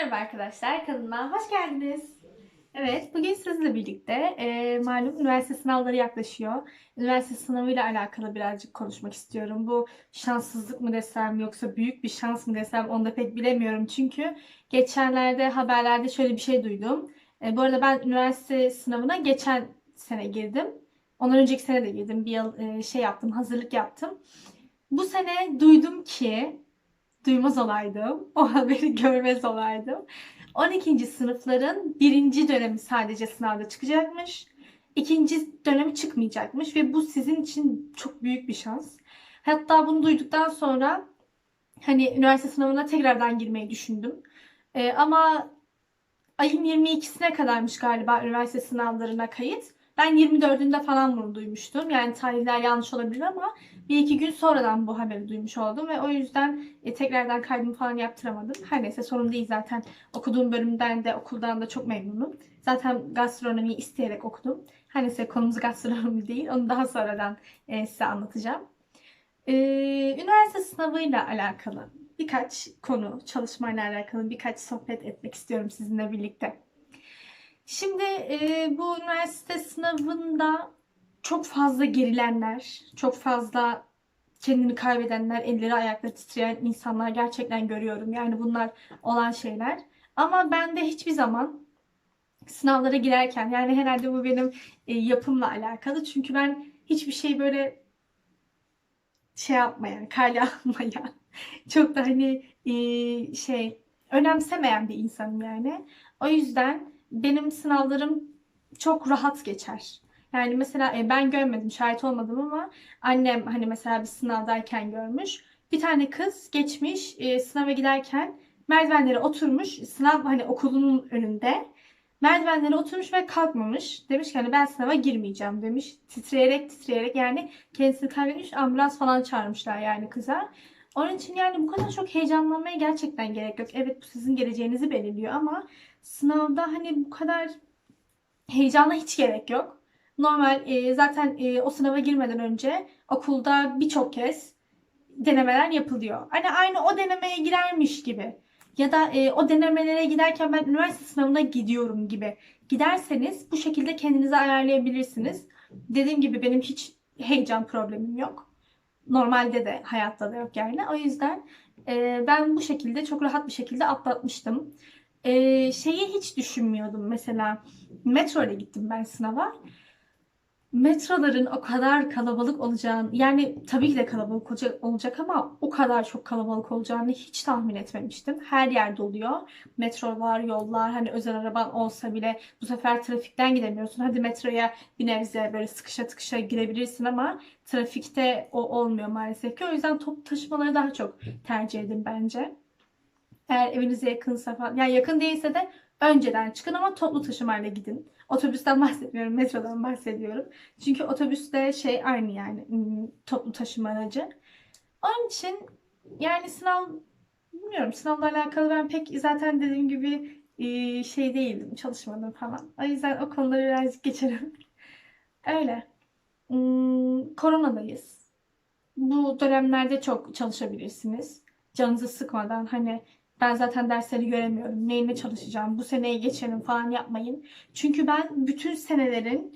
Merhaba arkadaşlar, kanalıma hoş geldiniz. Evet, bugün sizinle birlikte e, malum üniversite sınavları yaklaşıyor. Üniversite sınavıyla alakalı birazcık konuşmak istiyorum. Bu şanssızlık mı desem yoksa büyük bir şans mı desem onu da pek bilemiyorum. Çünkü geçenlerde haberlerde şöyle bir şey duydum. E, bu arada ben üniversite sınavına geçen sene girdim. Ondan önceki sene de girdim. Bir yıl e, şey yaptım, hazırlık yaptım. Bu sene duydum ki duymaz olaydım. O haberi görmez olaydım. 12. sınıfların birinci dönemi sadece sınavda çıkacakmış. İkinci dönemi çıkmayacakmış ve bu sizin için çok büyük bir şans. Hatta bunu duyduktan sonra hani üniversite sınavına tekrardan girmeyi düşündüm. Ee, ama ayın 22'sine kadarmış galiba üniversite sınavlarına kayıt. Ben 24'ünde falan bunu duymuştum. Yani tarihler yanlış olabilir ama bir iki gün sonradan bu haberi duymuş oldum ve o yüzden e, tekrardan kaydımı falan yaptıramadım. Her neyse sorun değil zaten okuduğum bölümden de okuldan da çok memnunum. Zaten gastronomiyi isteyerek okudum. Her neyse konumuz gastronomi değil. Onu daha sonradan e, size anlatacağım. E, üniversite sınavıyla alakalı birkaç konu, çalışmayla alakalı birkaç sohbet etmek istiyorum sizinle birlikte. Şimdi e, bu üniversite sınavında çok fazla gerilenler, çok fazla kendini kaybedenler, elleri ayakları titreyen insanlar gerçekten görüyorum. Yani bunlar olan şeyler. Ama ben de hiçbir zaman sınavlara girerken yani herhalde bu benim e, yapımla alakalı. Çünkü ben hiçbir şey böyle şey yapmayan, kale almayan, çok da hani e, şey önemsemeyen bir insanım yani. O yüzden benim sınavlarım çok rahat geçer. Yani mesela e, ben görmedim, şahit olmadım ama annem hani mesela bir sınavdayken görmüş. Bir tane kız geçmiş e, sınava giderken merdivenlere oturmuş. Sınav hani okulunun önünde. Merdivenlere oturmuş ve kalkmamış. Demiş ki hani ben sınava girmeyeceğim demiş. Titreyerek titreyerek yani kendisini kaybetmiş. Ambulans falan çağırmışlar yani kıza. Onun için yani bu kadar çok heyecanlanmaya gerçekten gerek yok. Evet bu sizin geleceğinizi belirliyor ama sınavda hani bu kadar heyecana hiç gerek yok. Normal e, zaten e, o sınava girmeden önce okulda birçok kez denemeler yapılıyor. Hani aynı o denemeye girermiş gibi ya da e, o denemelere giderken ben üniversite sınavına gidiyorum gibi giderseniz bu şekilde kendinizi ayarlayabilirsiniz. Dediğim gibi benim hiç heyecan problemim yok. Normalde de hayatta da yok yani. O yüzden e, ben bu şekilde çok rahat bir şekilde atlatmıştım. E, şeyi hiç düşünmüyordum mesela metro ile gittim ben sınava metroların o kadar kalabalık olacağını yani tabii ki de kalabalık olacak, ama o kadar çok kalabalık olacağını hiç tahmin etmemiştim. Her yerde oluyor. Metrolar, yollar hani özel araban olsa bile bu sefer trafikten gidemiyorsun. Hadi metroya bir nebze böyle sıkışa tıkışa girebilirsin ama trafikte o olmuyor maalesef ki. O yüzden toplu taşımaları daha çok tercih edin bence. Eğer evinize yakınsa falan yani yakın değilse de önceden çıkın ama toplu taşımayla gidin. Otobüsten bahsetmiyorum, metrodan bahsediyorum. Çünkü otobüste şey aynı yani hmm, toplu taşıma aracı. Onun için yani sınav bilmiyorum sınavla alakalı ben pek zaten dediğim gibi e, şey değildim, çalışmadım falan. O yüzden o konuları birazcık geçerim. Öyle. Hmm, koronadayız. Bu dönemlerde çok çalışabilirsiniz. Canınızı sıkmadan hani ben zaten dersleri göremiyorum. Neyine çalışacağım? Bu seneyi geçelim falan yapmayın. Çünkü ben bütün senelerin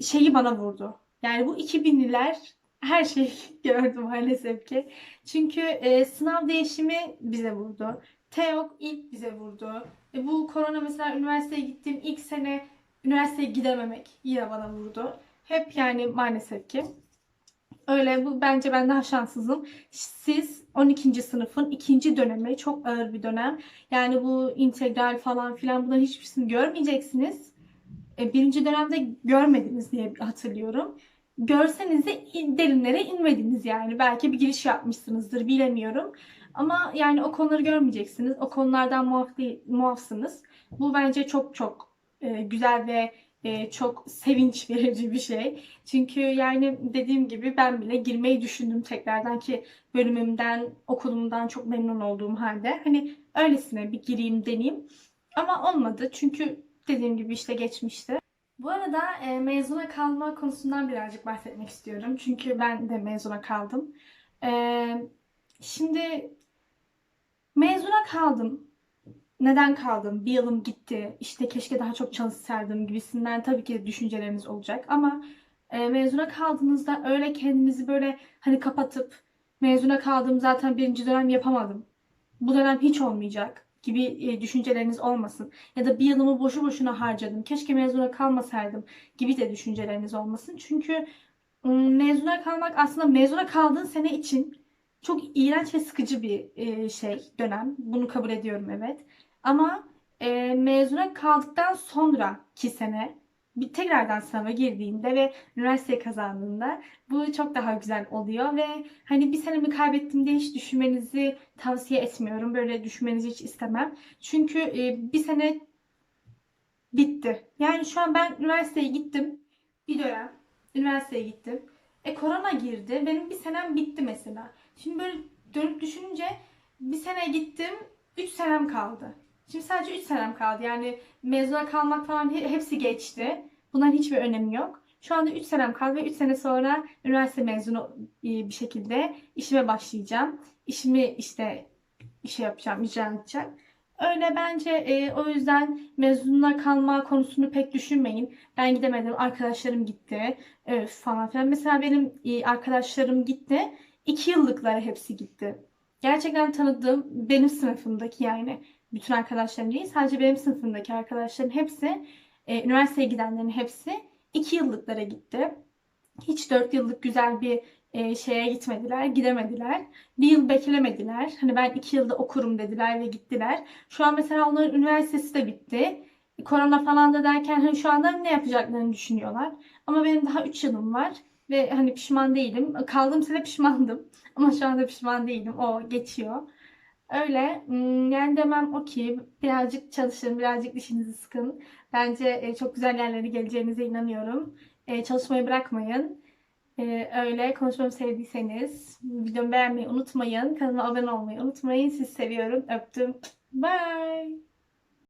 şeyi bana vurdu. Yani bu 2000'liler her şeyi gördüm maalesef ki. Çünkü e, sınav değişimi bize vurdu. TEOK ilk bize vurdu. E, bu korona mesela üniversiteye gittiğim ilk sene üniversiteye gidememek yine bana vurdu. Hep yani maalesef ki. Öyle bu bence ben daha şanssızım. Siz 12. sınıfın ikinci dönemi çok ağır bir dönem. Yani bu integral falan filan bunların hiçbirisini görmeyeceksiniz. E, birinci dönemde görmediniz diye hatırlıyorum. Görseniz de derinlere inmediniz yani. Belki bir giriş yapmışsınızdır bilemiyorum. Ama yani o konuları görmeyeceksiniz. O konulardan muaf, değil, muafsınız. Bu bence çok çok e, güzel ve e, çok sevinç verici bir şey. Çünkü yani dediğim gibi ben bile girmeyi düşündüm tekrardan ki bölümümden, okulumdan çok memnun olduğum halde. Hani öylesine bir gireyim deneyeyim. Ama olmadı çünkü dediğim gibi işte geçmişti. Bu arada e, mezuna kalma konusundan birazcık bahsetmek istiyorum. Çünkü ben de mezuna kaldım. E, şimdi mezuna kaldım. Neden kaldım? Bir yılım gitti. İşte keşke daha çok çalışsaydım gibisinden tabii ki düşünceleriniz olacak. Ama e, mezuna kaldığınızda öyle kendinizi böyle hani kapatıp mezuna kaldım zaten birinci dönem yapamadım. Bu dönem hiç olmayacak gibi e, düşünceleriniz olmasın. Ya da bir yılımı boşu boşuna harcadım. Keşke mezuna kalmasaydım gibi de düşünceleriniz olmasın. Çünkü mezuna kalmak aslında mezuna kaldığın sene için çok iğrenç ve sıkıcı bir e, şey dönem. Bunu kabul ediyorum evet. Ama e, mezuna kaldıktan sonraki sene bir tekrardan sınava girdiğinde ve üniversiteye kazandığında bu çok daha güzel oluyor ve hani bir senemi kaybettim diye hiç düşünmenizi tavsiye etmiyorum. Böyle düşünmenizi hiç istemem. Çünkü e, bir sene bitti. Yani şu an ben üniversiteye gittim. Bir dönem üniversiteye gittim. E korona girdi. Benim bir senem bitti mesela. Şimdi böyle dönüp düşününce bir sene gittim. Üç senem kaldı. Şimdi sadece üç senem kaldı. Yani mezuna kalmak falan he- hepsi geçti. Bunların hiçbir önemi yok. Şu anda 3 senem kaldı ve 3 sene sonra üniversite mezunu e, bir şekilde işime başlayacağım. İşimi işte işe yapacağım, icra edeceğim. Öyle bence e, o yüzden mezuna kalma konusunu pek düşünmeyin. Ben gidemedim, arkadaşlarım gitti öf, falan filan. Mesela benim e, arkadaşlarım gitti. 2 yıllıkları hepsi gitti. Gerçekten tanıdığım benim sınıfımdaki yani bütün arkadaşlarım değil sadece benim sınıfımdaki arkadaşlarım hepsi e, üniversiteye gidenlerin hepsi 2 yıllıklara gitti. Hiç 4 yıllık güzel bir e, şeye gitmediler, gidemediler. Bir yıl beklemediler. Hani ben 2 yılda okurum dediler ve gittiler. Şu an mesela onların üniversitesi de bitti. Korona falan da derken hani şu anda ne yapacaklarını düşünüyorlar. Ama benim daha 3 yılım var ve hani pişman değilim. Kaldığım sene pişmandım ama şu anda pişman değilim. O geçiyor. Öyle. Hmm, Yani demem o ki birazcık çalışın, birazcık dişinizi sıkın. Bence e, çok güzel yerlere geleceğinize inanıyorum. E, çalışmayı bırakmayın. E, öyle konuşmamı sevdiyseniz videomu beğenmeyi unutmayın. Kanalıma abone olmayı unutmayın. Sizi seviyorum. Öptüm. Bye.